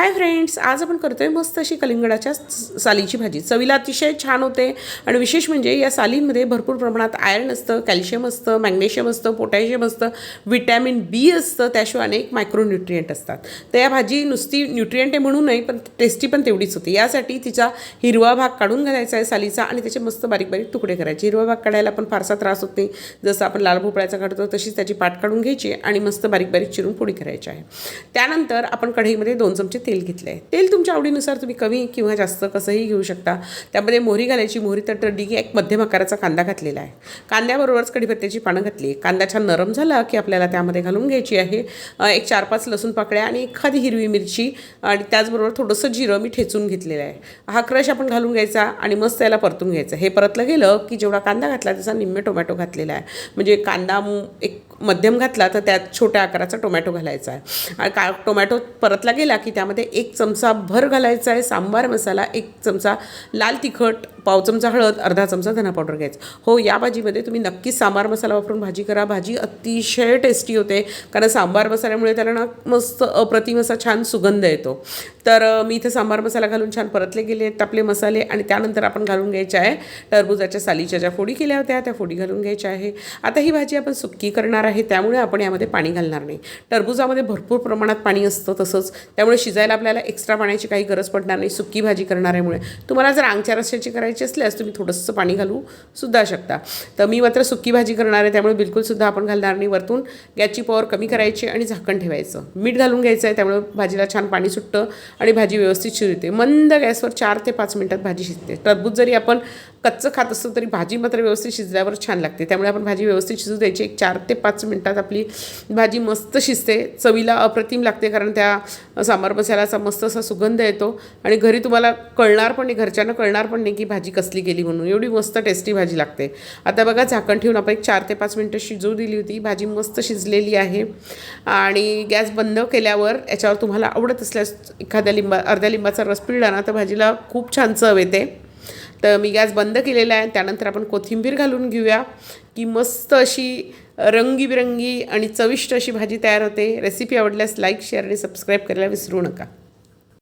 Hi friends आज आपण करतोय मस्त अशी कलिंगडाच्या स- सालीची भाजी. चवीला अतिशय छान होते आणि विशेष म्हणजे या सालींमध्ये भरपूर प्रमाणात आयर्न असतं कॅल्शियम असतं मॅग्नेशियम असतं पोटॅशियम असतं विटॅमिन बी असतं त्याशिवाय अनेक मायक्रोन्युट्रियंट असतात. तर या भाजी नुसती न्यूट्रियंट आहे म्हणून नाही पण टेस्टी पण तेवढीच होती. यासाठी तिचा हिरवा भाग काढून घालायचा आहे सालीचा आणि त्याचे मस्त बारीक बारीक तुकडे करायचे. हिरवा भाग काढायला पण फारसा त्रास होत नाही. जसं आपण लाल भोपळ्याचा काढतो तशीच त्याची पाट काढून घ्यायची आणि मस्त बारीक बारीक चिरून पोळी करायची आहे. त्यानंतर आपण कढईमध्ये दोन चमचे तेल घेतलं आहे तेल तुमच्या आवडीनुसार तुम्ही कमी किंवा जास्त कसंही घेऊ शकता. त्यामध्ये मोहरी घालायची मोहरी तर तटरडी की एक मध्यम आकाराचा कांदा घातलेला आहे. कांद्याबरोबरच कढीपत्त्याची पानं घातली कांदा छान नरम झाला की आपल्याला त्यामध्ये घालून घ्यायची आहे. एक चार पाच लसूण पाकळ्या आणि एखादी हिरवी मिरची आणि त्याचबरोबर थोडंसं जिरं मी ठेचून घेतलेलं आहे. हा क्रश आपण घालून घ्यायचा आणि मस्त त्याला परतून घ्यायचं. हे परतलं गेलं की जेवढा कांदा घातला त्याचा निम्मे टोमॅटो घातलेला आहे. म्हणजे कांदा एक मध्यम घातला तर त्यात छोट्या आकाराचा टोमॅटो घालायचा आहे. का टोमॅटो परतला गेला की त्यामध्ये एक चमचा भर घालायचा आहे. सांबार मसाला एक चमचा लाल तिखट पाव चमचा हळद अर्धा चमचा धना पावडर घ्यायचं. हो या भाजीमध्ये तुम्ही नक्कीच सांबार मसाला वापरून भाजी करा. भाजी अतिशय टेस्टी होते. कारण सांबार मसाल्यामुळे त्याला ना मस्त अप्रतिम असा छान सुगंध येतो. तर मी इथे सांबार मसाला घालून छान परतले गेले आहेत आपले मसाले आणि त्यानंतर आपण घालून घ्यायचे आहे टरबुजाच्या सालीच्या ज्या फोडी केल्या होत्या त्या फोडी घालून घ्यायच्या आहे. आता ही भाजी आपण सुक्की करणार आहे त्यामुळे आपण यामध्ये पाणी घालणार नाही. टरबुजामध्ये भरपूर प्रमाणात पाणी असतं तसंच. त्यामुळे शिजायला आपल्याला एक्स्ट्रा पाण्याची काही गरज पडणार नाही सुक्की भाजी करणाऱ्यामुळे. तुम्हाला जर आंगच्या रस्त्याची करायची असल्यास तुम्ही थोडंसं पाणी घालू सुद्धा शकता. तर मी मात्र सुक्की भाजी करणार आहे त्यामुळे बिलकुलसुद्धा आपण घालणार नाही. वरतून गॅसची पॉवर कमी करायची आणि झाकण ठेवायचं. मीठ घालून घ्यायचं आहे त्यामुळे भाजीला छान पाणी सुटतं आणि भाजी व्यवस्थित शिजते. मंद गॅसवर चार ते पाच मिनटात भाजी शिजते. टरबूज जरी आपण कच्चं खात असतो तरी भाजी मात्र व्यवस्थित शिजल्यावर छान लागते. त्यामुळे आपण भाजी व्यवस्थित शिजू द्यायची. एक चार ते पाच मिनटात आपली भाजी मस्त शिजते. चवीला अप्रतिम लागते कारण त्या सांबार मसाल्याचा मस्त असा सुगंध येतो. आणि घरी तुम्हाला कळणार पण नाही घरच्यांना कळणार पण नाही की भाजी भाजी कसली गेली म्हणून. एवढी मस्त टेस्टी भाजी लागते. आता बघा झाकण ठेवून आपण एक चार ते पाच मिनटं शिजवू दिली होती. भाजी मस्त शिजलेली आहे. आणि गॅस बंद केल्यावर याच्यावर तुम्हाला आवडत असल्यास एखाद्या लिंबा अर्ध्या लिंबाचा रस पिळला ना तर भाजीला खूप छान चव येते. तर मी गॅस बंद केलेला आहे. त्यानंतर आपण कोथिंबीर घालून घेऊया. की मस्त अशी रंगीबिरंगी आणि चविष्ट अशी भाजी तयार होते. रेसिपी आवडल्यास लाईक शेअर आणि सबस्क्राईब करायला विसरू नका.